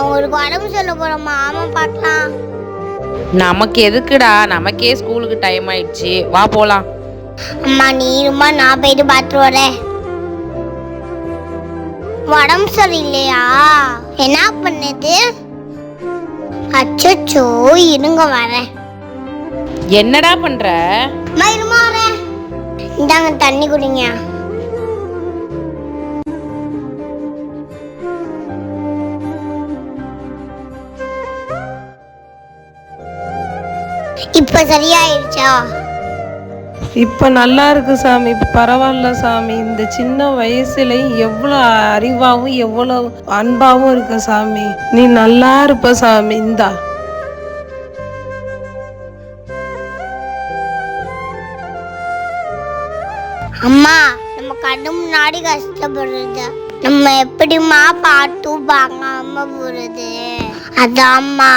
அவருக்கு உடம்பு சொல்ல போறோம்மா ஆமா பார்க்கலாம் நமக்கு எதுக்குடா? நமக்கே ஸ்கூலுக்கு டைம் ஆயிடுச்சு. வா போலாம். அம்மா நீ இருமா நான் போயிட்டு பார்த்துட்டு வரேன் உடம்பு சரியில்லையா? என்ன பண்ணுது? அச்சோ இருங்க வரேன். என்னடா பண்ற? இந்தாங்க தண்ணி குடிங்க. இப்ப சரியாயிடுச்சா இப்போ நல்லா இருக்கு சாமி இப்போ பரவாயில்ல சாமி. இந்த சின்ன வயசுலயும் எவ்வளோ அறிவாகவும் எவ்வளோ அன்பாகவும் இருக்க சாமி. நீ நல்லா இருப்ப சாமி இந்தா. அம்மா நம்ம கண்ணு முன்னாடி கஷ்டப்படுறது. நம்ம எப்படிம்மா பாட்டு வாங்காம போறது? அதாம்மா.